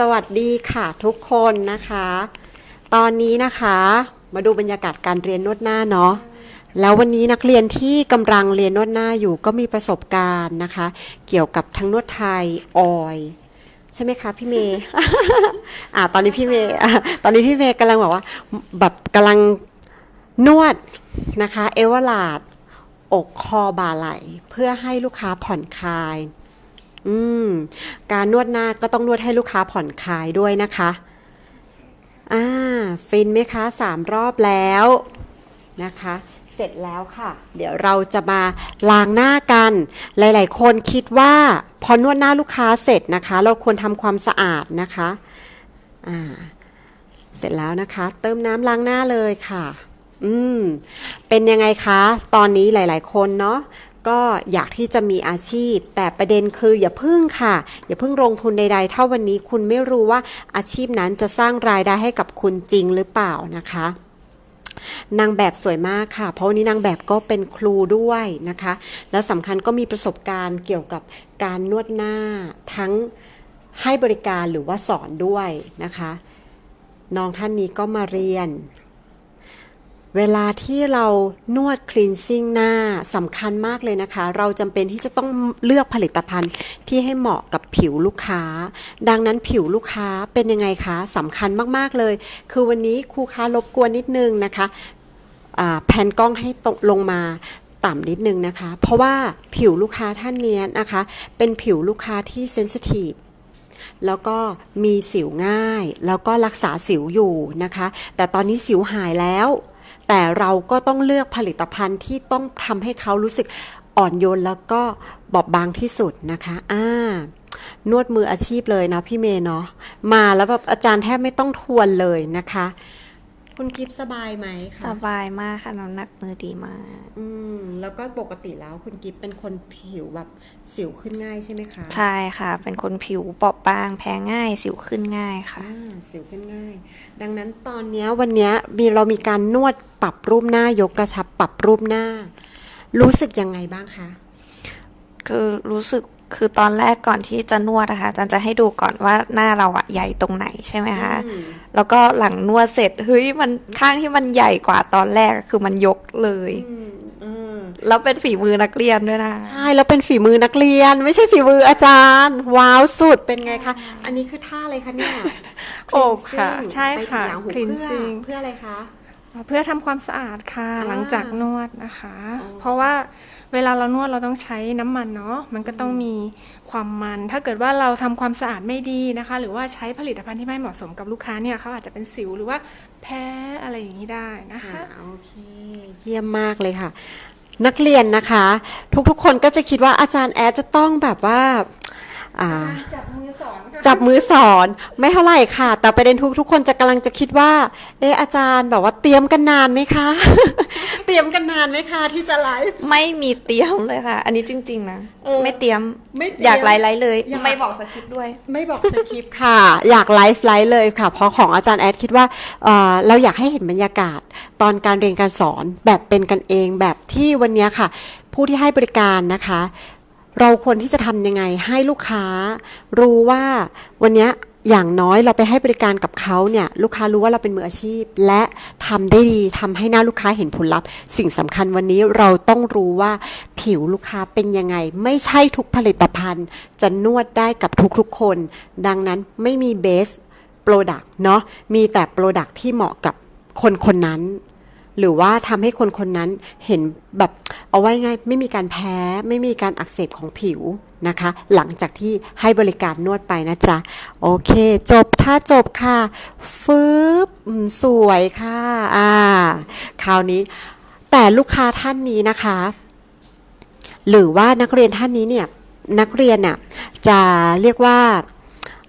สวัสดีค่ะทุกคนนะคะ ตอนนี้นะคะมาดูบรรยากาศการเรียนนวดหน้าเนาะแล้ววันนี้นักเรียนที่กำลังเรียนนวดหน้าอยู่ก็มีประสบการณ์นะคะ เกี่ยวกับทั้งนวดไทยออยใช่ไหมคะพี่เมย์อ่าตอนนี้พี่เมย์อะตอนนี้พี่เมย์กำลังบอกว่าแบบกำลังนวดนะคะเอวลาดอกคอบ่าไหล เพื่อให้ลูกค้าผ่อนคลาย อืม การนวดหน้าก็ต้องนวดให้ลูกค้าผ่อนคลายด้วยนะคะ อ่า ฟินไหมคะสามรอบแล้วนะคะ เสร็จแล้วค่ะ เดี๋ยวเราจะมาล้างหน้ากัน หลาย ๆ คนคิดว่าพอนวดหน้าลูกค้าเสร็จนะคะ เราควรทำความสะอาดนะคะ อ่า เสร็จแล้วนะคะ เติมน้ำล้างหน้าเลยค่ะ อืม เป็นยังไงคะ ตอนนี้หลาย ๆ คนเนาะ ก็อยากที่จะมีอาชีพ แต่ประเด็นคืออย่าพึ่งค่ะ อย่าพึ่งลงทุนใดๆ ถ้าวันนี้คุณไม่รู้ว่าอาชีพนั้นจะสร้างรายได้ให้กับคุณจริงหรือเปล่านะคะนางแบบสวยมากค่ะ เพราะวันนี้นางแบบก็เป็นครูด้วยนะคะ และสำคัญก็มีประสบการณ์เกี่ยวกับการนวดหน้าทั้งให้บริการหรือว่าสอนด้วยนะคะ น้องท่านนี้ก็มาเรียน เวลาที่เรานวดคลีนซิ่งหน้าสำคัญมากเลยนะคะ เราจำเป็นที่จะต้องเลือกผลิตภัณฑ์ที่ให้เหมาะกับผิวลูกค้า ดังนั้นผิวลูกค้าเป็นยังไงคะสำคัญมากๆเลย คือวันนี้ครูค้ารบกวนนิดนึงนะคะแผ่นกล้องให้ตกลงมาต่ำนิดนึงนะคะ เพราะว่าผิวลูกค้าท่านเนี้ยนะคะ เป็นผิวลูกค้าที่เซนซิทีฟแล้วก็มีสิวง่าย แล้วก็รักษาสิวอยู่นะคะ แต่ตอนนี้สิวหายแล้ว แต่เราก็ต้องเลือกผลิตภัณฑ์ที่ต้องทำให้เขารู้สึกอ่อนโยนแล้วก็บอบบางที่สุดนะคะอ่านวดมืออาชีพเลยนะพี่เมย์เนาะมาแล้วแบบอาจารย์แทบไม่ต้องทวนเลยนะคะ คุณกิฟสบายไหมคะสบายมากค่ะน้ำหนักมือดีมาก อืมแล้วก็ปกติแล้วคุณกิฟเป็นคนผิวแบบสิวขึ้นง่ายใช่ไหมคะ ใช่ค่ะ เป็นคนผิวเปราะบางแพ้ง่ายสิวขึ้นง่ายค่ะ อ่าสิวขึ้นง่าย ดังนั้นตอนเนี้ยวันเนี้ยมีเรามีการนวดปรับรูปหน้ายกกระชับปรับรูปหน้า รู้สึกยังไงบ้างคะ คือรู้สึก คือตอนแรกก่อนที่จะนวดนะคะอาจารย์จะให้ดูก่อนว่าหน้าเราอะใหญ่ตรงไหนใช่ไหมคะอืมแล้วก็หลังนวดเสร็จเฮ้ยมันข้างที่มันใหญ่กว่าตอนแรกคือมันยกเลยอืมอืมแล้วเป็นฝีมือนักเรียนด้วยนะ ใช่แล้วเป็นฝีมือนักเรียน ไม่ใช่ฝีมืออาจารย์ ว้าวสุดเป็นไงคะ อันนี้คือท่าอะไรคะเนี่ยโอบค่ะ Cleansing ใช่ค่ะไปถึงหลังหูเพื่อ Cleansing เพื่ออะไรคะ เพื่อทำความสะอาดค่ะอ่าหลังจากนวดนะคะอ๋อเพราะว่า เวลาเรานวดเราต้องใช้น้ำมันเนาะมันก็ต้องมีความมัน ถ้าเกิดว่าเราทำความสะอาดไม่ดีนะคะ หรือว่าใช้ผลิตภัณฑ์ที่ไม่เหมาะสมกับลูกค้าเนี่ยเขาอาจจะเป็นสิวหรือว่าแพ้อะไรอย่างนี้ได้นะคะค่ะโอเคเยี่ยมมากเลยค่ะ นักเรียนนะคะ ทุกๆคนก็จะคิดว่าอาจารย์แอดจะต้องแบบว่า อ่าจับมือสอนค่ะจับมือสอนไม่เท่าไหร่ค่ะ แต่ประเด็นทุกทุกคนจะกำลังจะคิดว่า เอออาจารย์แบบว่าเตรียมกันนานไหมคะ เตรียมกันนานไหมคะที่จะไลฟ์ไม่มีเตรียมเลยค่ะ อันนี้จริง ๆ นะเออไม่เตรียมไม่เตรียมอยากไลฟ์ไลฟ์เลยอยากไม่บอกสคริปต์ด้วย ไม่บอกสคริปต์ค่ะ อยากไลฟ์ไลฟ์เลยค่ะ เพราะของอาจารย์แอดคิดว่าเอ่อเราอยากให้เห็นบรรยากาศ ตอนการเรียนการสอนแบบเป็นกันเองแบบที่วันเนี้ยค่ะ ผู้ที่ให้บริการนะคะ เราควรที่จะทำยังไงให้ลูกค้า รู้ว่าวันนี้อย่างน้อยเราไปให้บริการกับเขาเนี่ยลูกค้ารู้ว่าเราเป็นมืออาชีพ และทำได้ดีทำให้หน้าลูกค้าเห็นผลลัพธ์ สิ่งสำคัญวันนี้เราต้องรู้ว่าผิวลูกค้าเป็นยังไง ไม่ใช่ทุกผลิตภัณฑ์ จะนวดได้กับทุกๆคน ดังนั้นไม่มีเบสโปรดักต์เนาะมีแต่โปรดักต์ที่เหมาะกับคนคนนั้น หรือว่าทำให้คนคนนั้นเห็นแบบเอาไว้ง่ายไม่มีการแพ้ไม่มีการอักเสบของผิวนะคะ หลังจากที่ให้บริการนวดไปนะจ๊ะ โอเค จบถ้าจบค่ะฟืบสวยค่ะอ่าคราวนี้แต่ลูกค้าท่านนี้นะคะ หรือว่านักเรียนท่านนี้เนี่ยนักเรียนน่ะจะเรียกว่า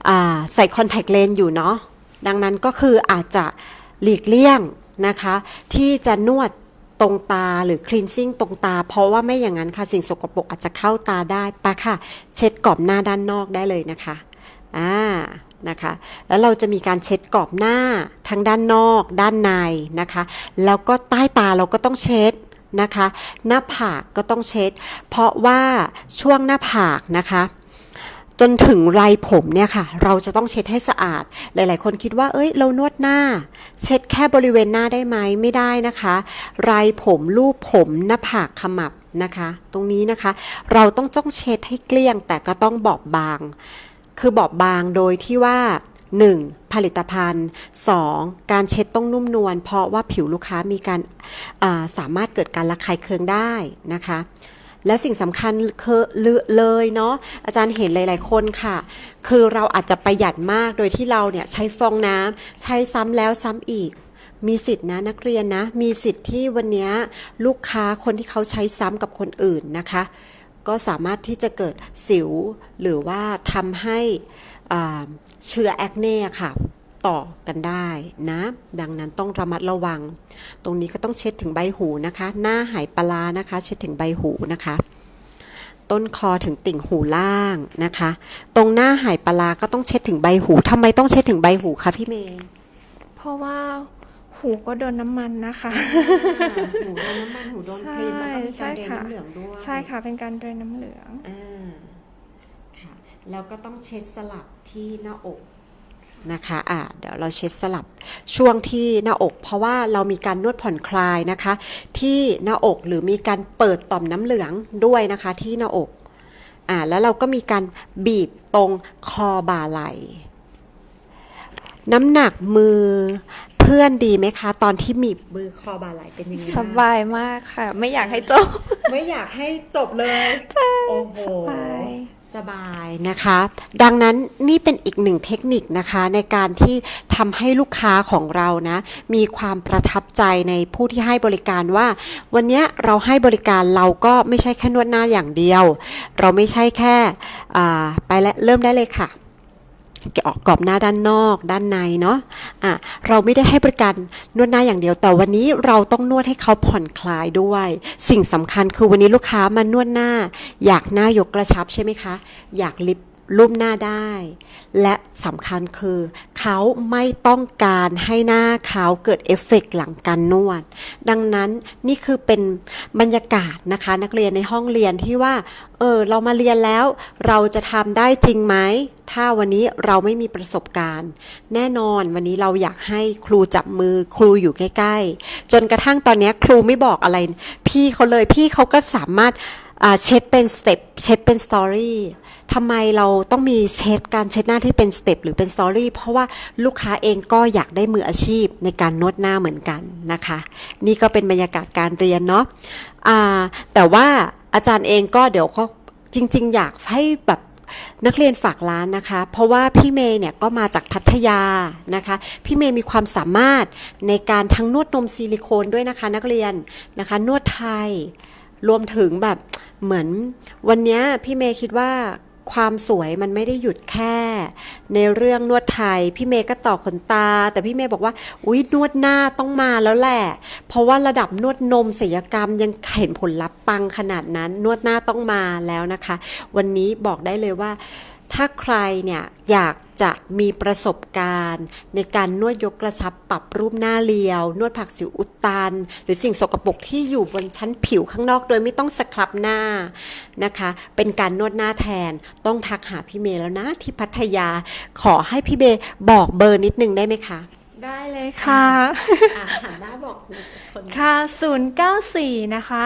อ่าใส่คอนแทคเลนส์อยู่เนาะดังนั้นก็คืออาจจะหลีกเลี่ยง นะคะ ที่จะนวดตรงตาหรือคลีนซิ่งตรงตา เพราะว่าไม่อย่างนั้นค่ะสิ่งสกปรกอาจจะเข้าตาได้ปะค่ะ เช็ดกรอบหน้าด้านนอกได้เลยนะคะอ่านะคะแล้วเราจะมีการเช็ดกรอบหน้าทั้งด้านนอก ด้านในนะคะ แล้วก็ใต้ตาเราก็ต้องเช็ดนะคะ หน้าผากก็ต้องเช็ด เพราะว่าช่วงหน้าผากนะคะ จนถึงไรผมเนี่ยค่ะ เราจะต้องเช็ดให้สะอาด หลาย ๆ คนคิดว่า เอ้ย เรานวดหน้า เช็ดแค่บริเวณหน้าได้ไหมไม่ได้นะคะ ไรผมรูปผมหน้าผากขมับนะคะ ตรงนี้นะคะ เราต้องต้องเช็ดให้เกลี้ยง แต่ก็ต้องบอบบาง คือบอบบางโดยที่ว่า 1. ผลิตภัณฑ์ 2. การเช็ดต้องนุ่มนวลเพราะว่าผิวลูกค้ามีการาสามารถเกิดการระคายเคืองได้นะคะ และสิ่งสำคัญคือเลยเนาะอาจารย์เห็นหลาย ๆ คนค่ะ คือเราอาจจะประหยัดมากโดยที่เราเนี่ยใช้ฟองน้ำใช้ซ้ำแล้วซ้ำอีกมีสิทธินะนักเรียนนะ มีสิทธิ์ที่วันนี้ลูกค้าคนที่เขาใช้ซ้ำกับคนอื่นนะคะ ก็สามารถที่จะเกิดสิวหรือว่าทำให้เชื้อแอคเน่ค่ะ ต่อกันได้นะ ดังนั้นต้องระมัดระวัง ตรงนี้ก็ต้องเช็ดถึงใบหูนะคะ หน้าหายปลาร้านะคะ เช็ดถึงใบหูนะคะ ต้นคอถึงติ่งหูล่างนะคะ ตรงหน้าหายปลาร้าก็ต้องเช็ดถึงใบหูทำไมต้องเช็ดถึงใบหูคะพี่เมย์เพราะว่าหูก็โดนน้ำมันนะคะ หูโดนน้ำมันหูโดนครีมแล้วก็มีใช่การเดนค่ะน้ำเหลืองด้วย ใช่ค่ะเป็นการเดินน้ำเหลืองอ่าค่ะแล้วก็ต้องเช็ดสลับที่หน้าอก นะคะอ่าเดี๋ยวเราเช็ดสลับช่วงที่หน้าอก เพราะว่าเรามีการนวดผ่อนคลายนะคะ ที่หน้าอกหรือมีการเปิดต่อมน้ำเหลืองด้วยนะคะที่หน้าอกอ่าแล้วเราก็มีการบีบตรงคอบ่าไหล่น้ำหนักมือเพื่อนดีไหมคะ ตอนที่มีบมือคอบ่าไหล่เป็นยังไงสบ้างบายมากค่ะ ไม่อยากให้จบ ไม่อยากให้จบเลย โอ้โห สบาย สบายนะคะ ดังนั้นนี่เป็นอีกหนึ่งเทคนิคนะคะในการที่ทำให้ลูกค้าของเรานะมีความประทับใจในผู้ที่ให้บริการว่า วันนี้เราให้บริการเราก็ไม่ใช่แค่นวดหน้าอย่างเดียว เราไม่ใช่แค่ไปและเริ่มได้เลยค่ะ ออกกรอบหน้าด้านนอกด้านในเนาะอะเราไม่ได้ให้บริการนวดหน้าอย่างเดียว แต่วันนี้เราต้องนวดให้เขาผ่อนคลายด้วย สิ่งสำคัญคือวันนี้ลูกค้ามานวดหน้า อยากหน้ายกกระชับใช่ไหมคะ อยากลิป รูปหน้าได้ และสำคัญคือ เขาไม่ต้องการให้หน้าเขาเกิดเอฟเฟกต์หลังการนวด ดังนั้นนี่คือเป็นบรรยากาศนะคะ นักเรียนในห้องเรียนที่ว่า เออ เรามาเรียนแล้วเราจะทำได้จริงไหม ถ้าวันนี้เราไม่มีประสบการณ์ แน่นอนวันนี้เราอยากให้ครูจับมือครูอยู่ใกล้ ๆ จนกระทั่งตอนนี้ครูไม่บอกอะไร พี่เขาเลยพี่เขาก็สามารถเช็ดเป็นสเต็ปเช็ดเป็นสตอรี่ ทำไมเราต้องมีเช็ดการเช็ดหน้าที่เป็นสเต็ปหรือเป็นสตอรี่เพราะว่าลูกค้าเองก็อยากได้มืออาชีพในการนวดหน้าเหมือนกันนะคะ นี่ก็เป็นบรรยากาศการเรียนเนาะอ่าแต่ว่าอาจารย์เองก็เดี๋ยวก็จริง ๆ อยากให้แบบนักเรียนฝากร้านนะคะ เพราะว่าพี่เมย์เนี่ยก็มาจากพัทยานะคะ พี่เมย์มีความสามารถในการทั้งนวดนมซิลิโคนด้วยนะคะ นักเรียนนะคะ นวดไทยรวมถึงแบบเหมือนวันนี้พี่เมย์คิดว่า ความสวยมันไม่ได้หยุดแค่ ในเรื่องนวดไทย พี่เมย์ก็ต่อขนตา แต่พี่เมย์บอกว่าอุ้ยนวดหน้าต้องมาแล้วแหละ เพราะว่าระดับนวดนมศิลปกรรมยังเห็นผลลัพธ์ปังขนาดนั้น นวดหน้าต้องมาแล้วนะคะ วันนี้บอกได้เลยว่า ถ้าใครเนี่ยอยากจะมีประสบการณ์ ในการนวดยกกระชับปรับรูปหน้าเรียว นวดผักสิวอุดตัน หรือสิ่งสกปรกที่อยู่บนชั้นผิวข้างนอกโดยไม่ต้องสครับหน้านะคะ เป็นการนวดหน้าแทนต้องทักหาพี่เมย์แล้วนะที่พัทยา ขอให้พี่เบย์บอกเบอร์นิดนึงได้ไหมคะ ได้เลยค่ะอ่าหันหน้าบอกคนค่ะ 094 นะคะ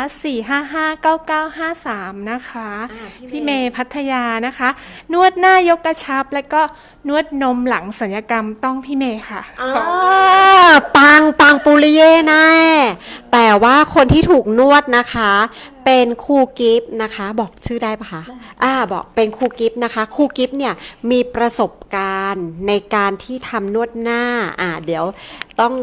455-9953 นะคะอ่าพี่พี่เมเมย์ย์พัทยานะคะ นวดหน้ายกกระชับ แล้วก็นวดนมหลังสัญญกรรมต้องพี่เมย์ค่ะอ่าปังปังปุริเย่แน่ แต่ว่าคนที่ถูกนวดนะคะ เป็นครูกิฟต์นะคะ บอกชื่อได้ปะคะอ่าบอกเป็นครูกิฟต์นะคะครูกิฟต์เนี่ยมีประสบการณ์ในการที่ทำนวดหน้าอ่าเดี๋ยวต้อง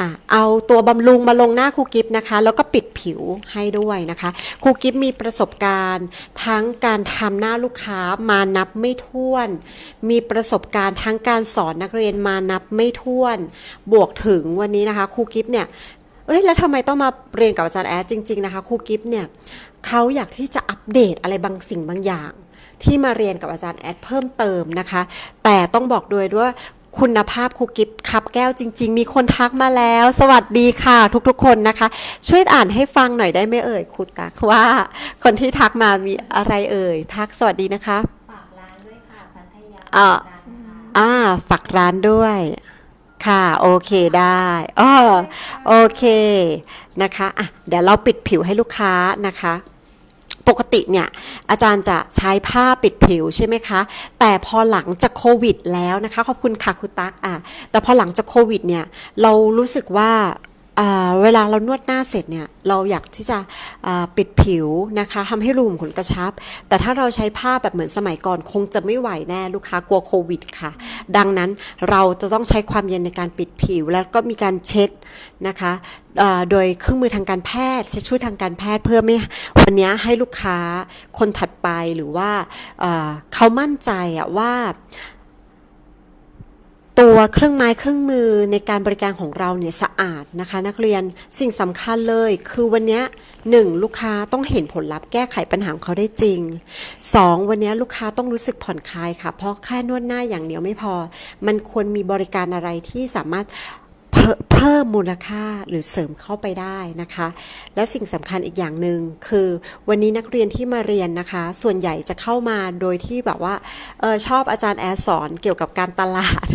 อ่าเอาตัวบำรุงมาลงหน้าครูกิฟต์นะคะ แล้วก็ปิดผิวให้ด้วยนะคะครูกิฟต์มีประสบการณ์ทั้งการทำหน้าลูกค้ามานับไม่ถ้วน มีประสบการณ์ทั้งการสอนนักเรียนมานับไม่ถ้วน บวกถึงวันนี้นะคะครูกิฟต์เนี่ย เอ้ยแล้วทำไมต้องมาเรียนกับอาจารย์แอดจริง ๆนะคะครูกิฟต์เนี่ยเขาอยากที่จะอัปเดตอะไรบางสิ่งบางอย่าง ที่มาเรียนกับอาจารย์แอดเพิ่มเติมนะคะ แต่ต้องบอกด้วยว่าคุณภาพครูกิฟต์คับแก้วจริง ๆ มีคนทักมาแล้ว สวัสดีค่ะ ทุกๆ คนนะคะ ช่วยอ่านให้ฟังหน่อยได้ไหมเอ่ยครูตักว่า คนที่ทักมามีอะไรเอ่ย ทักสวัสดีนะคะฝากร้านด้วยค่ะอ่าอ่าฝากร้านด้วย ค่ะ โอเคได้อ๋อโอเคนะคะอะเดี๋ยวเราปิดผิวให้ลูกค้านะคะปกติเนี่ยอาจารย์จะใช้ผ้าปิดผิวใช่ไหมคะ แต่พอหลังจากโควิดแล้วนะคะ ขอบคุณค่ะคุณตั๊กอะแต่พอหลังจากโควิดเนี่ยเรารู้สึกว่าอ่า เวลาเรานวดหน้าเสร็จเนี่ยเราอยากที่จะปิดผิวนะคะทำให้รูขุมขนกระชับ แต่ถ้าเราใช้ผ้าแบบเหมือนสมัยก่อน คงจะไม่ไหวแน่ลูกค้ากลัวโควิดค่ะ ดังนั้นเราจะต้องใช้ความเย็นในการปิดผิว แล้วก็มีการเช็ดนะคะโดยเครื่องมือทางการแพทย์ช่วยทางการแพทย์เพื่อไม่วันนี้ให้ลูกค้าคนถัดไปหรือว่าเขามั่นใจว่า ตัวเครื่องไม้เครื่องมือในการบริการของเราเนี่ยสะอาดนะคะ นักเรียนสิ่งสำคัญเลย คือวันนี้หนึ่งลูกค้าต้องเห็นผลลัพธ์แก้ไขปัญหาของเขาได้จริงสองวันนี้ลูกค้าต้องรู้สึกผ่อนคลายค่ะ เพราะแค่นวดหน้าอย่างเดียวไม่พอ มันควรมีบริการอะไรที่สามารถเพิ่มมูลค่าหรือเสริมเข้าไปได้นะคะ และสิ่งสำคัญอีกอย่างหนึ่งคือ วันนี้นักเรียนที่มาเรียนนะคะ ส่วนใหญ่จะเข้ามาโดยที่แบบว่าออชอบอาจารย์แอร์สอนเกี่ยวกับการตลาด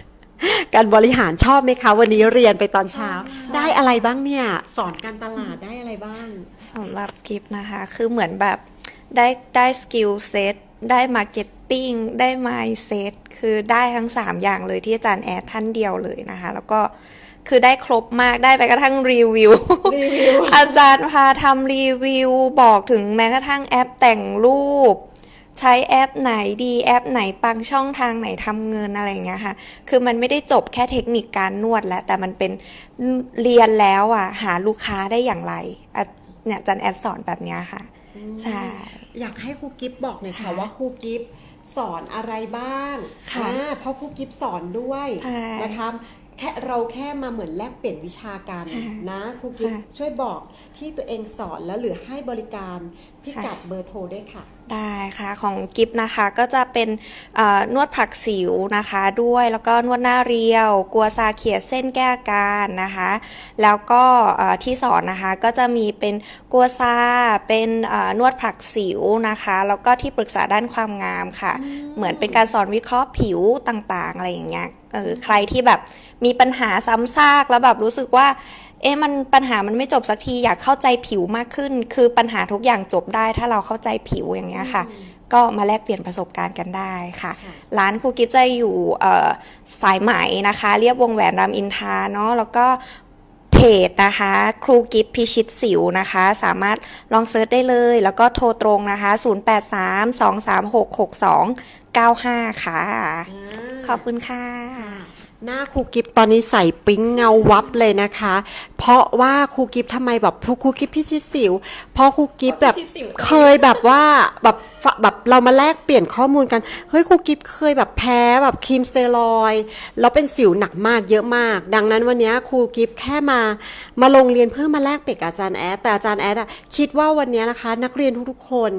การบริหารชอบไหมคะ วันนี้เรียนไปตอนเช้า ได้อะไรบ้างเนี่ยสอนการตลาดได้อะไรบ้างสำหรับกิฟนะคะ คือเหมือนแบบได้ได้สกิลเซตได้มาร์เก็ตติ้งได้มายเซตคือได้ทั้ง 3 อย่างเลยที่อาจารย์แอดท่านเดียวเลยนะคะ แล้วก็คือได้ครบมากได้ไปกระทั่งรีวิวรีวิวอาจารย์พาทำรีวิว บอกถึงแม้กระทั่งแอปแต่งรูป ใช้แอปไหนดีแอปไหนปังช่องทางไหนทำเงินอะไรอย่างเงี้ยค่ะ คือมันไม่ได้จบแค่เทคนิคการนวดแล้ว แต่มันเป็นเรียนแล้วอะ หาลูกค้าได้อย่างไรอะเนี่ยอาจันแอดสอนแบบเนี้ยค่ะใช่อยากให้ครูกิฟบอกหน่อยค่ะค่ะว่าครูกิฟสอนอะไรบ้างค่ะอ่าเพราะครูกิฟสอนด้วยค่ะนะคะ แค่เราแค่มาเหมือนแลกเปลี่ยนวิชากันค่ะนะครูกิฟค่ะช่วยบอกที่ตัวเองสอนแล้วหรือให้บริการพิกัดเบอร์โทรด้วยค่ะ ได้ค่ะของกิฟนะคะก็จะเป็นเอ่อนวดผลักสิวนะคะด้วยแล้วก็นวดหน้าเรียว กัวซาเขียดเส้นแก้อาการนะคะ แล้วก็เอ่อที่สอนนะคะก็จะมีเป็นกัวซาเป็นเอ่อนวดผลักสิวนะคะ แล้วก็ที่ปรึกษาด้านความงามค่ะ เหมือนเป็นการสอนวิเคราะห์ผิวต่างๆ อะไรอย่างเงี้ยเออใครที่แบบ มีปัญหาซ้ำซากแล้วแบบรู้สึกว่า เอ๊ะมันปัญหามันไม่จบสักทีอยากเข้าใจผิวมากขึ้น คือปัญหาทุกอย่างจบได้ ถ้าเราเข้าใจผิวอย่างเงี้ยค่ะ ก็มาแลกเปลี่ยนประสบการณ์กันได้ค่ะค่ะร้านครูกิฟจะอยู่เอ่อสายไหมนะคะ เรียบวงแหวนรามอินทราเนาะแล้วก็เพจนะคะ ครูกิฟพิชิตสิวนะคะ สามารถลองเซิร์ชได้เลย แล้วก็โทรตรงนะคะ 0832366295 ค่ะ ขอบคุณค่ะ หน้าครูกิฟตอนนี้ใส่ปิ๊งเงาวับเลยนะคะ เพราะว่าครูกิฟทำไมแบบครูกิฟพิชิตสิวเพราะครูกิฟแบบเคยแบบว่าแบบฝ แบบเรามาแลกเปลี่ยนข้อมูลกันเฮ้ยครูกิฟเคยแบบแพ้แบบครีมสเตียรอยแล้วเป็นสิวหนักมากเยอะมาก ดังนั้นวันนี้ครูกิฟแค่มามาลงเรียนเพื่อมาแลกเปลี่ยนกับอาจารย์แอดแต่อาจารย์แอดอะคิดว่าวันนี้นะคะ นักเรียนทุกๆคน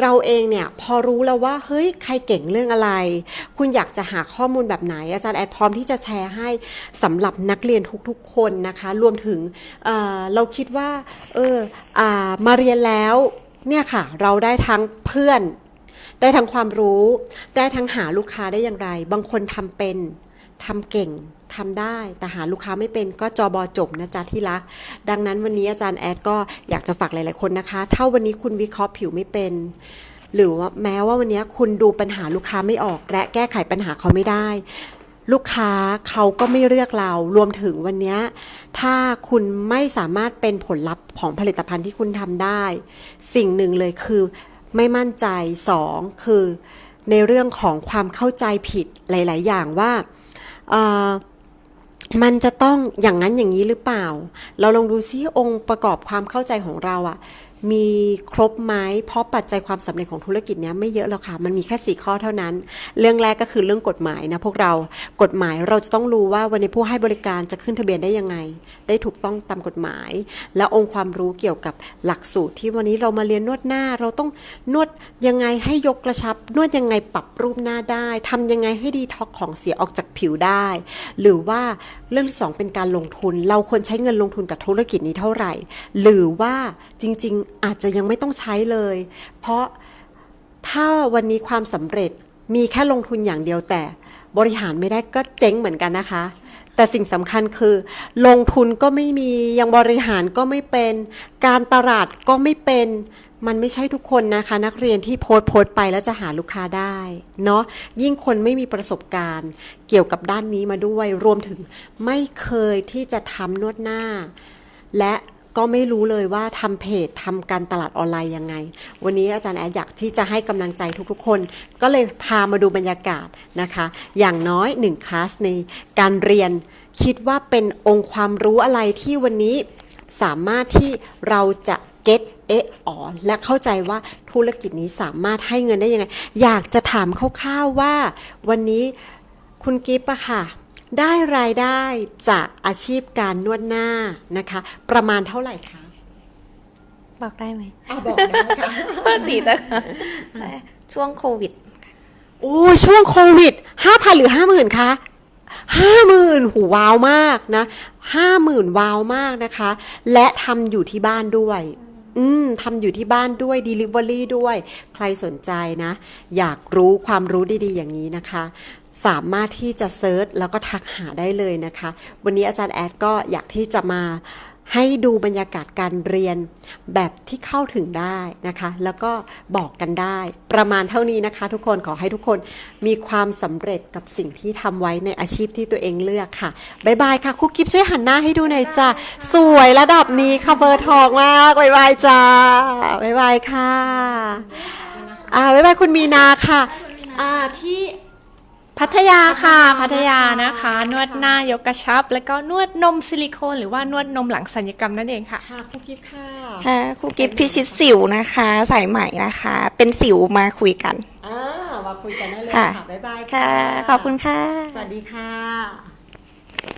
เราเองเนี่ยพอรู้แล้วว่าเฮ้ยใครเก่งเรื่องอะไร คุณอยากจะหาข้อมูลแบบไหน อาจารย์แอดพร้อมที่จะแชร์ให้สำหรับนักเรียนทุกๆคนนะคะ รวมถึงเเราคิดว่าเอออามาเรียนแล้ว เนี่ยค่ะ เราได้ทั้งเพื่อน ได้ทั้งความรู้ ได้ทั้งหาลูกค้าได้อย่างไร บางคนทำเป็นทำเก่งทำได้แต่หาลูกค้าไม่เป็นก็จอบอจบนะจ๊ะที่รัก ดังนั้นวันนี้อาจารย์แอดก็อยากจะฝากหลาย ๆ คนนะคะ ถ้าวันนี้คุณวิเคราะห์ผิวไม่เป็น หรือว่าแม้ว่าวันนี้คุณดูปัญหาลูกค้าไม่ออก และแก้ไขปัญหาเขาไม่ได้ ลูกค้าเขาก็ไม่เลือกเรา รวมถึงวันนี้ถ้าคุณไม่สามารถเป็นผลลัพธ์ของผลิตภัณฑ์ที่คุณทำได้ สิ่งหนึ่งเลยคือไม่มั่นใจสองคือในเรื่องของความเข้าใจผิดหลาย ๆ อย่างว่ามันจะต้องอย่างนั้นอย่างนี้หรือเปล่า เราลองดูซิองค์ประกอบความเข้าใจของเราอะ มีครบไหมเพราะปัจจัยความสำเร็จของธุรกิจเนี้ยไม่เยอะแล้วค่ะ มันมีแค่สี่ข้อเท่านั้น เรื่องแรกก็คือเรื่องกฎหมายนะพวกเรากฎหมายเราจะต้องรู้ว่าวันนี้ผู้ให้บริการจะขึ้นทะเบียนได้ยังไง ได้ถูกต้องตามกฎหมาย และองค์ความรู้เกี่ยวกับหลักสูตรที่วันนี้เรามาเรียนนวดหน้า เราต้องนวดยังไงให้ยกกระชับ นวดยังไงปรับรูปหน้าได้ทำยังไงให้ดีท็อกของเสียออกจากผิวได้ หรือว่า เรื่องที่สองเป็นการลงทุน เราควรใช้เงินลงทุนกับธุรกิจนี้เท่าไหร่ หรือว่าจริงๆ อาจจะยังไม่ต้องใช้เลย เพราะถ้าวันนี้ความสำเร็จมีแค่ลงทุนอย่างเดียวแต่บริหารไม่ได้ก็เจ๊งเหมือนกันนะคะ แต่สิ่งสำคัญคือ ลงทุนก็ไม่มียังบริหารก็ไม่เป็น การตลาดก็ไม่เป็น มันไม่ใช่ทุกคนนะคะ นักเรียนที่โพสต์โพสไปแล้วจะหาลูกค้าได้เนาะยิ่งคนไม่มีประสบการณ์เกี่ยวกับด้านนี้มาด้วย รวมถึงไม่เคยที่จะทำนวดหน้า และก็ไม่รู้เลยว่าทำเพจทำการตลาดออนไลน์ยังไง วันนี้อาจารย์แอดอยากที่จะให้กำลังใจทุกๆคน ก็เลยพามาดูบรรยากาศนะคะ อย่างน้อย1คลาสในการเรียนคิดว่าเป็นองค์ความรู้อะไรที่วันนี้สามารถที่เราจะ get เอะอ๋อและเข้าใจว่าธุรกิจนี้สามารถให้เงินได้ยังไง อยากจะถามคร่าวๆว่า วันนี้คุณกิฟต์อะค่ะ ได้รายได้จากอาชีพการนวดหน้านะคะ ประมาณเท่าไหร่คะบอกได้ไหมบอกได้ค่ะสีจะช่วงโควิดโอ้ช่วงโควิดห้าพันหรือห้าหมื่นคะห้าหมื่นหูว้าวมากนะห้าหมื่นว้าวมากนะคะ และทำอยู่ที่บ้านด้วย อืมทำอยู่ที่บ้านด้วย Delivery ด้วย ใครสนใจนะ อยากรู้ความรู้ดีๆ อย่างนี้นะคะ สามารถที่จะเซิร์ชแล้วก็ทักหาได้เลยนะคะ วันนี้อาจารย์แอดก็อยากที่จะมา ให้ดูบรรยากาศการเรียนแบบที่เข้าถึงได้นะคะ แล้วก็บอกกันได้ ประมาณเท่านี้นะคะ ทุกคนขอให้ทุกคนมีความสำเร็จกับสิ่งที่ทำไว้ในอาชีพที่ตัวเองเลือกค่ะบ๊ายบายค่ะคุกกิฟช่วยหันหน้าให้ดูหน่อยจ้าสวยระดับนี้ค่ะเบอร์ทองมากบ๊ายบายจ้าบ๊ายบายค่ะอ่าบ๊ายบายคุณมีนาค่ะอ่าที่ พัทยาค่ะ พัทยานะคะ นวดหน้ายกกระชับ แล้วก็นวดนมซิลิโคน หรือว่านวดนมหลังสัญญกรรมนั่นเองค่ะ ค่ะคุกกิฟค่ะค่ะครูกิฟพิชิตสิวนะคะสายใหม่นะคะ เป็นสิวมาคุยกันอ่ามาคุยกันได้เลยค่ะค่ะบ๊ายบายค่ะ ขอบคุณค่ะ สวัสดีค่ะ